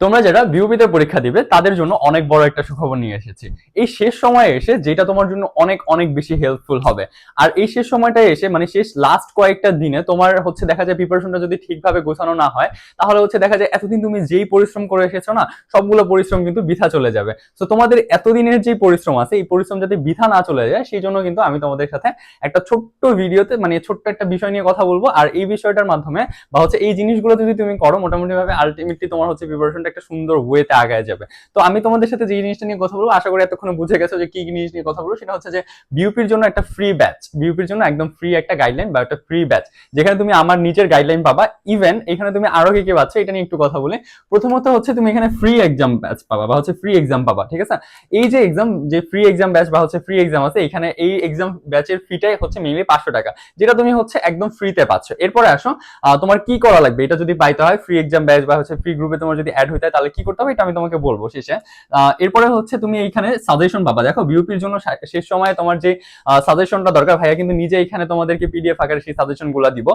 তোমরা যারা বিউপিতে পরীক্ষা দিবে, তাদের জন্য অনেক বড় একটা সুখবর নিয়ে এসেছি। এই শেষ সময়ে এসে যেটা তোমার জন্য অনেক অনেক বেশি হেল্পফুল হবে। আর এই শেষ সময়টা এসে মানে শেষ লাস্ট কয়েকটা দিনে তোমার হচ্ছে দেখা যায় প্রিপারেশনটা যদি ঠিকভাবে গোছানো না হয়, তাহলে হচ্ছে দেখা যায় এতদিন তুমি যেই পরিশ্রম করে এসেছ না, সবগুলো পরিশ্রম কিন্তু বৃথা চলে যাবে। তো তোমাদের এতদিনের যে পরিশ্রম আছে, এই পরিশ্রম যাতে বৃথা না চলে যায়, সেই জন্য কিন্তু আমি তোমাদের সাথে একটা ছোট্ট ভিডিওতে মানে ছোট্ট একটা বিষয় নিয়ে কথা বলব। আর এই বিষয়টার মাধ্যমে বা হচ্ছে এই জিনিসগুলো যদি তুমি করো মোটামুটি ভাবে আলটিমেটলি তোমার হচ্ছে প্রিপারেশনটা একটা সুন্দর ওয়েতে আগায় যাবে। তো আমি তোমাদের সাথে যে জিনিসটা নিয়ে কথা বলব, আশা করি এতক্ষণ বুঝে গেছো যে কি জিনিস নিয়ে কথা বলব। সেটা হচ্ছে যে বিউপির জন্য একটা ফ্রি ব্যাচ বিউপির জন্য একদম ফ্রি একটা গাইডলাইন বা একটা ফ্রি ব্যাচ যেখানে তুমি আমার নিজের গাইডলাইন পাবা। ইভেন এখানে তুমি আরও কি কি পাচ্ছ এটা নিয়ে একটু কথা বলি। প্রথমত হচ্ছে তুমি এখানে ফ্রি এক্সাম ব্যাচ পাবা বা হচ্ছে ফ্রি এক্সাম পাবা, ঠিক আছে? এই যে এক্সাম যে ফ্রি এক্সাম ব্যাচ বা হচ্ছে ফ্রি এক্সাম আছে, এখানে এই এক্সাম ব্যাচের ফিটাই হচ্ছে মেইনলি পাঁচশো টাকা, যেটা তুমি হচ্ছে একদম ফ্রিতে পাচ্ছ। এরপরে আসো তোমার কি করা লাগবে? এটা যদি পাইতে হয় ফ্রি এক্সাম ব্যাচ বা হচ্ছে ফ্রি গ্রুপে তোমার যদি অ্যাড হইতে হয় তাহলে কি করতে হবে? এটা আমি তোমাকে বলব শেষে। এরপরে হচ্ছে তুমি এইখানে সাজেশন পাবা। দেখো বিউপির জন্য শেষ সময়ে তোমার যে সাজেশনটা দরকার, ভাইয়া কিন্তু নিজে এখানে তোমাদেরকে পিডিএফ আকারে সেই সাজেশনগুলো দিব।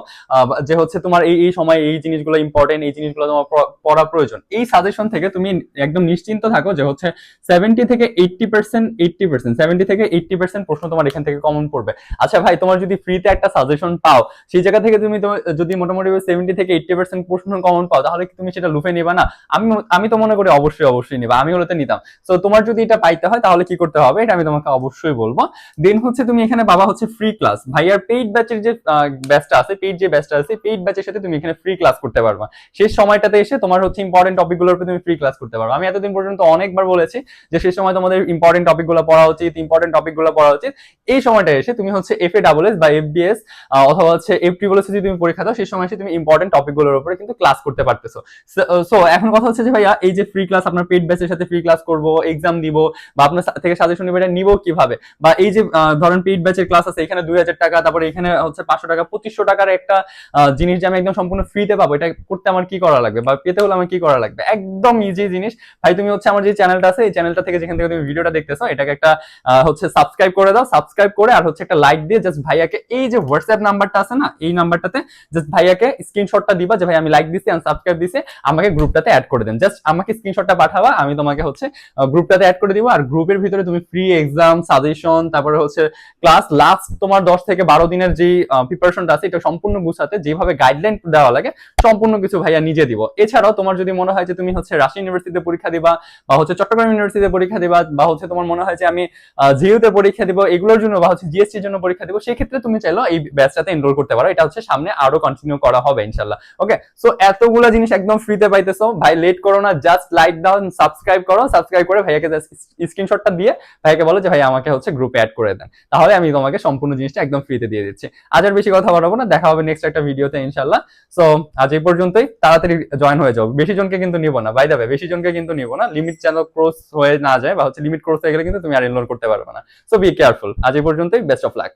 যে হচ্ছে তোমার এই এই সময় এই জিনিসগুলো ইম্পর্টেন্ট এই জিনিসগুলো তোমার পড়া প্রয়োজন। এই সাজেশন থেকে তুমি একদম নিশ্চিন্ত থাকো যে হচ্ছে সেভেন্টি থেকে eighty percent eighty percent seventy থেকে এইটটি পার্সেন্ট প্রশ্ন তোমার এখান থেকে কমন পড়বে। আচ্ছা ভাই, তোমার যদি ফ্রিতে একটা সাজেশন পাও, সেই জায়গা থেকে তুমি যদি মোটামুটি সেভেন্টি থেকে এইটটি পার্সেন্ট প্রশ্ন কমন পাও, তাহলে তুমি সেটা লুফে নিবা না? আমি আমি তো মনে করি অবশ্যই অবশ্যই নিবা। আমি হলে তো নিতাম। তো তোমার যদি এটা পাইতে হয়, তাহলে কি করতে হবে? এটা আমি তোমাকে অবশ্যই বলব। দেন হচ্ছে তুমি এখানে পাবা হচ্ছে ফ্রি ক্লাস ভাইয়ার পেইড ব্যাচের যে ব্যাচটা আছে পেইড যে ব্যাচটা আছে পেইড ব্যাচের সাথে তুমি এখানে ফ্রি ক্লাস করতে পারবা। শেষ সময়টাতে এসে তোমার হচ্ছে ইম্পর্টেন্ট টপিকগুলোর উপর তুমি ফ্রি ক্লাস করতে পারবে। আমি এতদিন পর্যন্ত অনেকবার বলেছি যে সেই সময় তোমাদের ইম্পর্টেন্ট টপিকগুলো পড়া উচিত ইম্পর্টেন্ট টপিকগুলো পড়া উচিত। এই সময়টা এসে তুমি হচ্ছে এফ এ ডাবল এস বা এফবিএস অথবা হচ্ছে এফ ট্রিবল যদি তুমি পরীক্ষা দাও সেই সময় এসে তুমি ইম্পর্টেন্ট টপিকগুলোর উপরে কিন্তু ক্লাস করতে পারতেছো। সো এখন কথা হচ্ছে যে, ভাইয়া, এই যে ফ্রি ক্লাস আপনার পেইড ব্যাচের সাথে ফ্রি ক্লাস করব এক্সাম দিব, বা আপনার থেকে সাজেশন নিব, এটা নিব কীভাবে? বা এই যে ধরেন পেইড ব্যাচের ক্লাস আছে, এখানে দুই হাজার টাকা, তারপরে এখানে হচ্ছে পাঁচশো টাকা, পঁচিশশো টাকার একটা জিনিস যে আমি একদম সম্পূর্ণ ফ্রিতে পাবো, এটা করতে আমার কি করা লাগবে? বা পেতে হলে আমার কি করা লাগবে? একদম ইজি জিনিস। ভাই, তুমি হচ্ছে আমার যে চ্যানেলটা আছে, এই চ্যানেলটা থেকে যেখান থেকে তুমি ভিডিওটা দেখতেছো, এটাকে একটা হচ্ছে সাবস্ক্রাইব করে দাও। সাবস্ক্রাইব করে আর হচ্ছে একটা লাইক দিয়ে জাস্ট ভাইয়াকে, এই যে হোয়াটসঅ্যাপ নাম্বারটা আছে না, এই নাম্বারটাতে জাস্ট ভাইয়াকে স্ক্রিনশটটা দিবা যে, ভাই, আমি লাইক দিছি আমি সাবস্ক্রাইব দিছি, আমাকে গ্রুপটাতে অ্যাড করে দেন। জাস্ট আমাকে স্ক্রিনশটটা পাঠাবা, আমি তোমাকে হচ্ছে গ্রুপটাতে অ্যাড করে দিব। আর গ্রুপের ভিতরে তুমি ফ্রি এক্সাম সাজেশন তারপরে হচ্ছে ক্লাস লাস্ট তোমার দশ থেকে বারো দিনের যে প্রিপারেশনটা আছে, এটা সম্পূর্ণ গুছাতে যেভাবে গাইডলাইন দেওয়া লাগে, সম্পূর্ণ কিছু ভাইয়া নিজে দিব। এছাড়াও তোমার যদি মনে হয় যে তুমি হচ্ছে রাশি ইউনিভার্সিটিতে পরীক্ষা দিবা, বা হচ্ছে চট্টগ্রাম ইউনিভার্সিটিতে পরীক্ষা দিবা, বা হচ্ছে তোমার মনে হয় যে আমি জিইউতে পরীক্ষা দিব, এগুলোর জন্য বা হচ্ছে জিএসটির জন্য পরীক্ষা দিব সেই ক্ষেত্রে তুমি চাইলো এই ব্যাচটাতে এনরোল করতে পারো। এটা হচ্ছে সামনে আরও কন্টিনিউ করা হবে ইনশাল্লাহ ওকে সো এতগুলা জিনিস একদম ফ্রিতে পাইতেছো। ভাই লেট করো না জাস্ট লাইক দাও সাবস্ক্রাইব করো সাবস্ক্রাইব করে ভাইয়াকে স্ক্রিনশটটা দিয়ে ভাইয়াকে বলো যে ভাই আমাকে হচ্ছে গ্রুপে অ্যাড করে দেন। তাহলে আমি তোমাকে সম্পূর্ণ জিনিসটা একদম ফ্রিতে দিয়ে দিচ্ছি। আজ আর বেশি কথা বাড়াবো না, দেখা হবে নেক্সট একটা ভিডিওতে ইনশাল্লাহ সো আজ এই পর্যন্তই, তাড়াতাড়ি জয়েন হয়ে যাও। বেশি জনকে কিন্তু নিব না বাই যাবে বেশি জনকে কিন্তু নিব না। লিমিট যেন ক্রস হয়ে না যায় বা হচ্ছে লিমিট ক্রস হয়ে গেলে কিন্তু তুমি আর এনরোল করতে পারবে না। সো বি কেয়ারফুল আজ এই পর্যন্তই বেস্ট অফ লাক